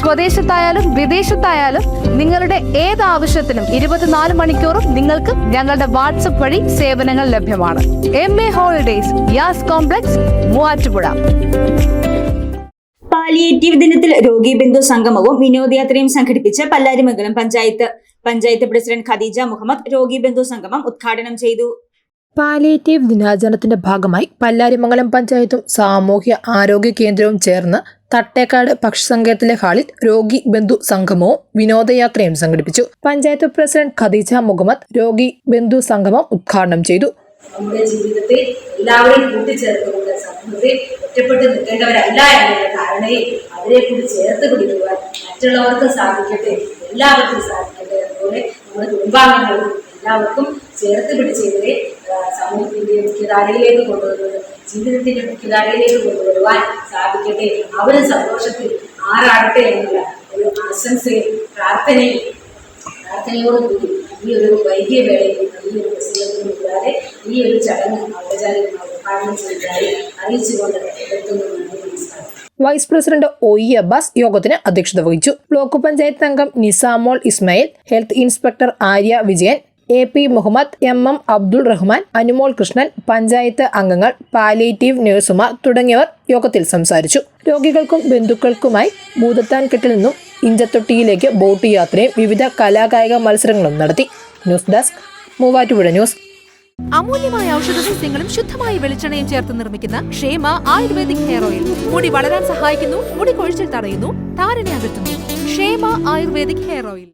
സ്വദേശത്തായാലും വിദേശത്തായാലും നിങ്ങളുടെ ഏത് ആവശ്യത്തിനും ഇരുപത്തിനാല് മണിക്കൂറും നിങ്ങൾക്ക് ഞങ്ങളുടെ വാട്സപ്പ് വഴി സേവനങ്ങൾ ലഭ്യമാണ്. M A holidays Yas complex Muvattupuzha. Palliative ദിനത്തിൽ രോഗി ബന്ധു സംഗമവും വിനോദയാത്രയും സംഘടിപ്പിച്ച് പല്ലാരിമംഗലം പഞ്ചായത്ത്. പഞ്ചായത്ത് പ്രസിഡന്റ് ഖദീജ മുഹമ്മദ് രോഗി ബന്ധു സംഗമം ഉദ്ഘാടനം ചെയ്തു. പാലിയേറ്റീവ് ദിനാചരണത്തിന്റെ ഭാഗമായി പല്ലാരിമംഗലം പഞ്ചായത്തും സാമൂഹ്യ ആരോഗ്യ കേന്ദ്രവും ചേർന്ന് തട്ടേക്കാട് പക്ഷിസങ്കേതത്തിലെ ഹാളിൽ രോഗി ബന്ധു സംഗമവും വിനോദയാത്രയും സംഘടിപ്പിച്ചു. പഞ്ചായത്ത് പ്രസിഡന്റ് ഖദീജ മുഹമ്മദ് രോഗി ബന്ധു സംഗമം ഉദ്ഘാടനം ചെയ്തു. നമ്മുടെ അവരെ കൂടി മറ്റുള്ളവർക്ക് സാധിക്കട്ടെ എല്ലാവർക്കും സാധിക്കട്ടെ. എല്ലാവർക്കും ചേർത്ത് പിടിച്ചവരെ ആ, സമൂഹത്തിന്റെ മുഖ്യധാരയിലേക്ക് കൊണ്ടുവരുന്നത് ജീവിതത്തിന്റെ മുഖ്യധാരയിലേക്ക് കൊണ്ടുവരുവാൻ സാധിക്കട്ടെ. അവരും സന്തോഷത്തിൽ ആറാടട്ടെ എന്നുള്ള ഒരു ആശംസയും പ്രാർത്ഥനയും പ്രാർത്ഥനയോടുകൂടി ഈ ഒരു വൈകിയ വേളയിൽ ഈ ഒരു പ്രസംഗത്തിനും ഈ ഒരു ചടങ്ങ് ഔപചാരികമായി ഉദ്ഘാടനം ചെയ്തതായി അറിയിച്ചുകൊണ്ട് എത്തുന്നു നമസ്കാരം. Vice president O E Abbas യോഗത്തിന് അധ്യക്ഷത വഹിച്ചു. ബ്ലോക്ക് പഞ്ചായത്ത് അംഗം Nisamol Ismail health inspector Arya Vijayan A P Muhammad M M Abdul Rahman Anumol Krishnan panchayat അംഗങ്ങൾ പാലിയേറ്റീവ് നഴ്സുമാർ തുടങ്ങിയവർ യോഗത്തിൽ സംസാരിച്ചു. രോഗികൾക്കും ബന്ധുക്കൾക്കുമായി ഭൂതത്താൻകെട്ടിൽ നിന്നും ഇഞ്ചത്തൊട്ടിയിലേക്ക് ബോട്ട് യാത്രയും വിവിധ കലാകായിക മത്സരങ്ങളും നടത്തി. News desk Muvattupuzha news. അമൂല്യമായ ഔഷധ സസ്യങ്ങളും ശുദ്ധമായ വെളിച്ചെണ്ണയും ചേർത്ത് നിർമ്മിക്കുന്ന ക്ഷേമ ആയുർവേദിക് ഹെയർ ഓയിൽ. മുടി വളരാൻ സഹായിക്കുന്നു മുടി കൊഴിച്ചിൽ തടയുന്നു താരനെ അകറ്റുന്നു. ക്ഷേമ ആയുർവേദിക് ഹെയർ ഓയിൽ.